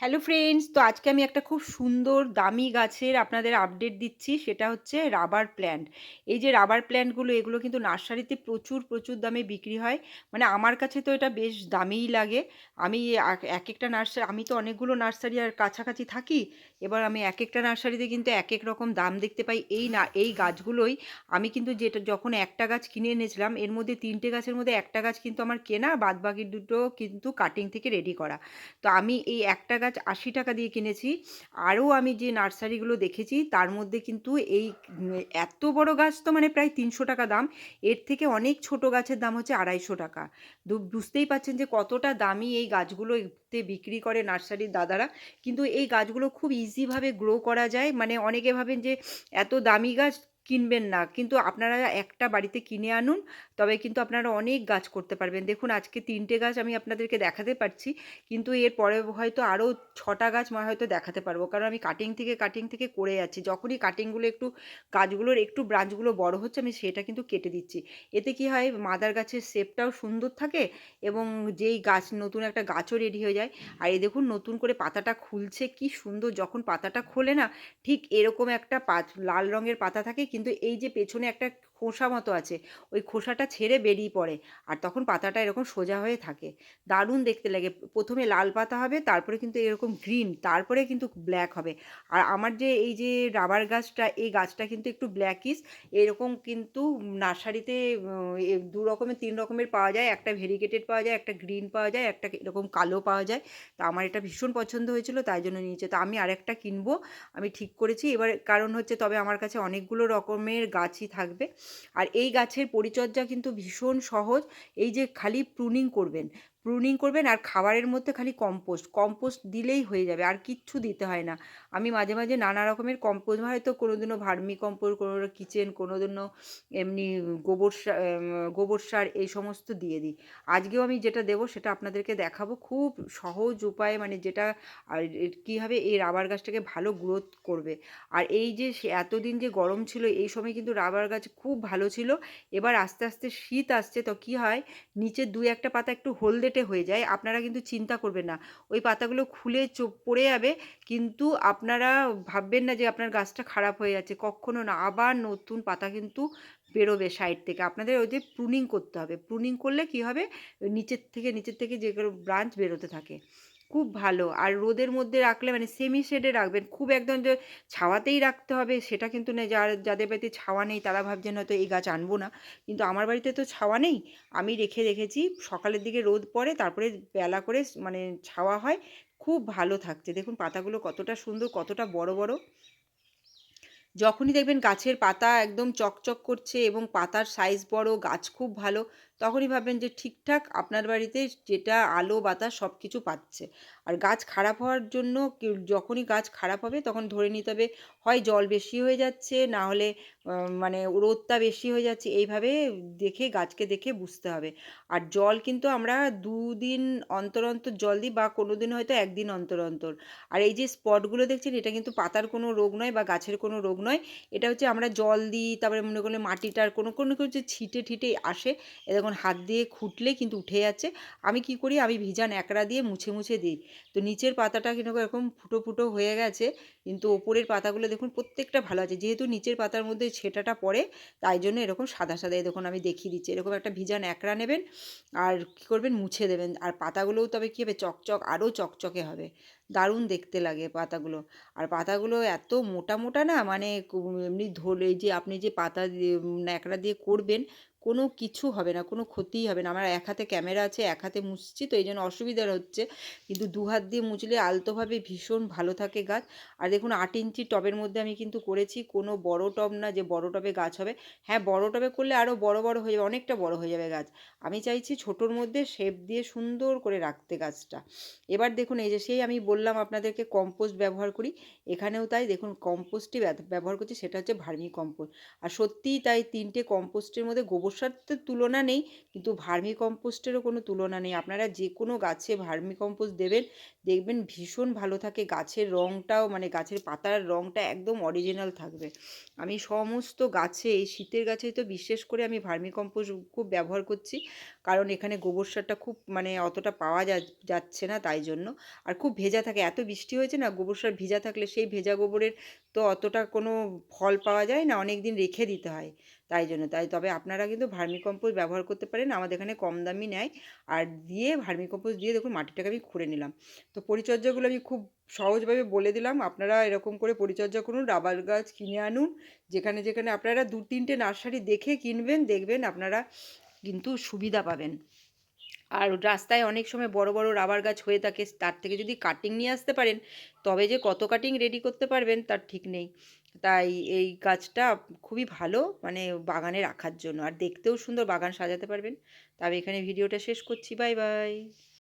Hello friends তো আজকে আমি একটা খুব সুন্দর দামি গাছের আপনাদের আপডেট দিচ্ছি, সেটা হচ্ছে রাবার প্ল্যান্ট এই যে রাবার প্ল্যান্টগুলো এগুলো কিন্তু নার্সারিতে প্রচুর প্রচুর দামে বিক্রি হয়। মানে আমার কাছে তো এটা বেশ দামিই লাগে। আমি এক এক একটা নার্সারি, আমি তো অনেকগুলো নার্সারি আর কাছাকাছি থাকি। এবার আমি এক একটা নার্সারিতে কিন্তু এক এক রকম দাম দেখতে পাই। এই না, এই গাছগুলোই আমি কিন্তু যেটা, যখন একটা গাছ কিনে এনেছিলাম, এর মধ্যে তিনটে গাছের মধ্যে একটা গাছ কিন্তু আমার কেনা, বাদবাকি দুটো কিন্তু কাটিং থেকে রেডি করা। তো আমি এই একটা গাছ আশি টাকা দিয়ে কিনেছি। আরও আমি যে নার্সারিগুলো দেখেছি, তার মধ্যে কিন্তু এই, এত বড় গাছ তো মানে প্রায় তিনশো টাকা দাম। এর থেকে অনেক ছোট গাছের দাম হচ্ছে আড়াইশো টাকা। বুঝতেই পাচ্ছেন যে কতটা দামি এই গাছগুলো বিক্রি করে নার্সারির দাদারা। কিন্তু এই গাছগুলো খুব ইজিভাবে গ্রো করা যায়। মানে অনেকে ভাবেন যে এত দামি গাছ কিনবেন না। কিন্তু আপনারা একটা বাড়িতে কিনে আনুন, তবে কিন্তু আপনারা অনেক গাছ করতে পারবেন। দেখুন, আজকে তিনটে গাছ আমি আপনাদেরকে দেখাতে পারছি, কিন্তু এর পরে হয়তো আরও ছটা গাছ মানে হয়তো দেখাতে পারব। কারণ আমি কাটিং থেকে কাটিং থেকে করে যাচ্ছি যখনই কাটিংগুলো একটু, গাছগুলোর একটু ব্রাঞ্চগুলো বড় হচ্ছে, আমি সেটা কিন্তু কেটে দিচ্ছি। এতে কি হয়, মাদার গাছের শেপটাও সুন্দর থাকে এবং যেই গাছ, নতুন একটা গাছও রেডি হয়ে যায়। আর এই দেখুন, নতুন করে পাতাটা খুলছে, কি সুন্দর! যখন পাতাটা খোলে না, ঠিক এরকম একটা লাল রঙের পাতা থাকে, কিন্তু এই যে পেছনে একটা খোসা মতো আছে। ওই খোসাটা ছেড়ে বেরিয়ে পড়ে। আর তখন পাতাটা এরকম সোজা হয়ে থাকে। দারুণ দেখতে লাগে। প্রথমে লাল পাতা হবে, তারপরে কিন্তু এরকম গ্রিন তারপরে কিন্তু ব্ল্যাক হবে। আর আমার যে এই যে রাবার গাছটা, এই গাছটা কিন্তু একটু ব্ল্যাকিস এরকম কিন্তু নার্সারিতে দু রকমের, তিন রকমের পাওয়া যায়। একটা ভেরিগেটেড পাওয়া যায়, একটা গ্রিন পাওয়া যায়, একটা এরকম কালো পাওয়া যায়। তা আমার এটা ভীষণ পছন্দ হয়েছিল, তাই জন্য নিয়েছে। তো আমি আরেকটা কিনবো। আমি ঠিক করেছি। এবার কারণ হচ্ছে, তবে আমার কাছে অনেকগুলো রকমের গাছই থাকবে। আর এই গাছের পরিচর্যা কিন্তু ভীষণ সহজ। এই যে খালি প্রুনিং করবেন প্রুনিং করবেন আর খাবারের মধ্যে খালি কম্পোস্ট কম্পোস্ট দিলেই হয়ে যাবে, আর কিচ্ছু দিতে হয় না। আমি মাঝে মাঝে নানা রকমের কম্পোস্ট হয়তো কোনো দিনও ভার্মি কম্পোস্ট কোনো কিচেন কোনো দিনও এমনি গোবর সার গোবর সার এই সমস্ত দিয়ে দিই। আজকেও আমি যেটা দেবো সেটা আপনাদেরকে দেখাবো। খুব সহজ উপায়ে মানে যেটা আর কীভাবে এই রাবার গাছটাকে ভালো গ্রোথ করবে। আর এই যে এতদিন যে গরম ছিল, এই সময় কিন্তু রাবার গাছ খুব ভালো ছিল। এবার আস্তে আস্তে শীত আসছে, তো কী হয়, নিচে দুই একটা পাতা একটু হলদে কেটে হয়ে যায়। আপনারা কিন্তু চিন্তা করবেন না। ওই পাতাগুলো খুলে পড়ে যাবে, কিন্তু আপনারা ভাববেন না যে আপনার গাছটা খারাপ হয়ে যাচ্ছে। কখনো না। আবার নতুন পাতা কিন্তু বেরোবে সাইড থেকে। আপনাদের ওই যে প্রুনিং করতে হবে। প্রুনিং করলে কি হবে? নিচের থেকে নিচের থেকে যেগুলো ব্রাঞ্চ বেরোতে থাকে। খুব ভালো। আর রোদের মধ্যে রাখলে মানে সেমি শেডে রাখবেন, খুব একদম যে ছাওয়াতেই রাখতে হবে সেটা কিন্তু নেই। যার, যাদের বাড়িতে ছাওয়া নেই তারা ভাবছেন হয়তো এই গাছ আনব না। কিন্তু আমার বাড়িতে তো ছাওয়া নেই। আমি রেখে রেখেছি সকালের দিকে রোদ পড়ে তারপরে বেলা করে মানে ছাওয়া হয়, খুব ভালো থাকছে। দেখুন পাতাগুলো কতটা সুন্দর, কতটা বড় বড়। যখনই দেখবেন গাছের পাতা একদম চকচক করছে এবং পাতার সাইজ বড়, গাছ খুব ভালো তখনই ভাববেন যে ঠিকঠাক আপনার বাড়িতে যেটা আলো, বাতাস সব কিছু পাচ্ছে। আর গাছ খারাপ হওয়ার জন্য যখনই গাছ খারাপ হবে তখন ধরে নিতে হবে, হয় জল বেশি হয়ে যাচ্ছে, না হলে মানে রোদটা বেশি হয়ে যাচ্ছে, এইভাবে দেখে, গাছকে দেখে বুঝতে হবে। আর জল কিন্তু আমরা দুদিন অন্তর অন্তর জল দিই বা কোনো দিন হয়তো একদিন অন্তর অন্তর। আর এই যে স্পটগুলো দেখছেন, এটা কিন্তু পাতার কোনো রোগ নয় বা গাছের কোনো রোগ নয়। এটা হচ্ছে আমরা জল দিই, তারপরে মনে করলে মাটিটার কোনো কোনো কিছু ছিটে, ঠিটে আসে, এরকম হাত দিয়ে খুঁটলে কিন্তু উঠে যাচ্ছে, আমি কি করি? আমি ভিজা ন্যাকড়া দিয়ে মুছে মুছে দিই। তো নিচের পাতাটা কিন্তু এরকম ফুটো ফুটো হয়ে গেছে, কিন্তু ওপরের পাতাগুলো দেখুন প্রত্যেকটা ভালো আছে। যেহেতু নিচের পাতার মধ্যে ছেটাটা পড়ে, তাই জন্য এরকম সাদা সাদা দেখুন আমি দেখিয়ে দিচ্ছি। এরকম একটা ভিজা ন্যাকড়া নেবেন আর কী করবেন? মুছে দেবেন। আর পাতাগুলোও তবে কী হবে? চকচক, আরও চকচকে হবে। দারুণ দেখতে লাগে পাতাগুলো। আর পাতাগুলো এত মোটা মোটা না মানে এমনি ধরে যে আপনি যে পাতা ন্যাকড়া দিয়ে করবেন, কোনো কিছু হবে না, কোনো ক্ষতিই হবে না। আমার এক হাতে ক্যামেরা আছে, এক হাতে মুছছি, তো এই জন্য অসুবিধা হচ্ছে। কিন্তু দু হাত দিয়ে মুছলে আলতোভাবে ভীষণ ভালো থাকে গাছ। আর দেখুন, আট ইঞ্চি টবের মধ্যে আমি কিন্তু করেছি, কোনো বড় টব না যে বড় টবে গাছ হবে। হ্যাঁ বড় টবে করলে আরও বড় বড় হয়ে যাবে, অনেকটা বড় হয়ে যাবে গাছ। আমি চাইছি ছোটোর মধ্যে শেপ দিয়ে সুন্দর করে রাখতে গাছটা। এবার দেখুন, এই যে সেই আমি বললাম আপনাদেরকে কম্পোস্ট ব্যবহার করি। এখানেও তাই দেখুন কম্পোস্টই ব্যবহার করছি, সেটা হচ্ছে ভার্মি কম্পোস্ট আর সত্যিই তাই তিনটে কম্পোস্টের মধ্যে গোবর গোবর সার তো তুলনা নেই, কিন্তু ভার্মি কম্পোস্টেরও কোনো তুলনা নেই। আপনারা যে কোনো গাছে ভার্মি কম্পোস্ট দেবেন, দেখবেন ভীষণ ভালো থাকে, গাছের রঙটাও মানে গাছের পাতার রঙটা একদম অরিজিনাল থাকবে। আমি সমস্ত গাছে, এই শীতের গাছে তো বিশেষ করে আমি ভার্মি কম্পোস্ট খুব ব্যবহার করছি, কারণ এখানে গোবর সারটা খুব মানে অতটা পাওয়া যাচ্ছে না তাই জন্য। আর খুব ভেজা থাকে। এত বৃষ্টি হয়েছে না, গোবর সার ভেজা থাকলে সেই ভেজা গোবরের তো অতটা কোনো ফল পাওয়া যায় না, অনেক দিন রেখে দিতে হয় তাই জন্য। তাই তবে আপনারা কিন্তু ভার্মিকম্পোস্ট ব্যবহার করতে পারেন, আমাদের এখানে কম দামি নেয়। আর দিয়ে ভার্মিকম্পোস্ট দিয়ে দেখুন মাটিটাকে আমি খুঁড়ে নিলাম। তো পরিচর্যাগুলো আমি খুব সহজভাবে বলে দিলাম, আপনারা এরকম করে পরিচর্যা করুন, রাবার গাছ কিনে আনুন, যেখানে যেখানে আপনারা দু তিনটে নার্সারি দেখে কিনবেন, দেখবেন আপনারা কিন্তু সুবিধা পাবেন। আর রাস্তায় অনেক সময় বড় বড় রাবার গাছ হয়ে থাকে, তার থেকে যদি কাটিং নিয়ে আসতে পারেন, তবে যে কত কাটিং রেডি করতে পারবেন তার ঠিক নেই। তাই এই গাছটা খুবই ভালো মানে বাগানে রাখার জন্য। আর দেখতেও সুন্দর বাগান সাজাতে পারবেন। তবে এখানে ভিডিওটা শেষ করছি। Bye bye.